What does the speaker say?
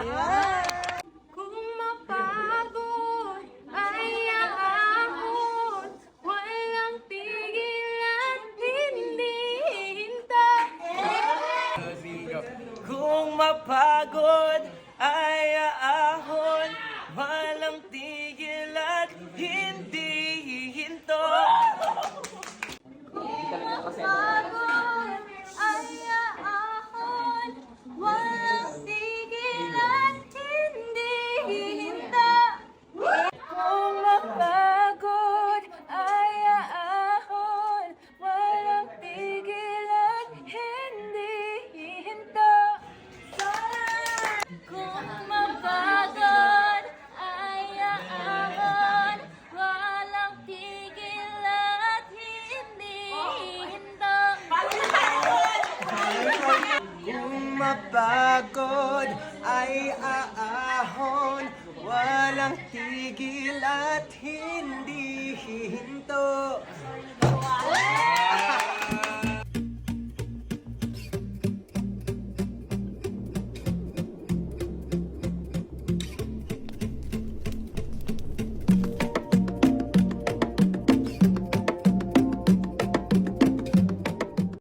Kung mapagod ay aahon Walang tigil at hindi hinta. Kung ay Mapagod ay aahon Walang tigil at hindi hihinto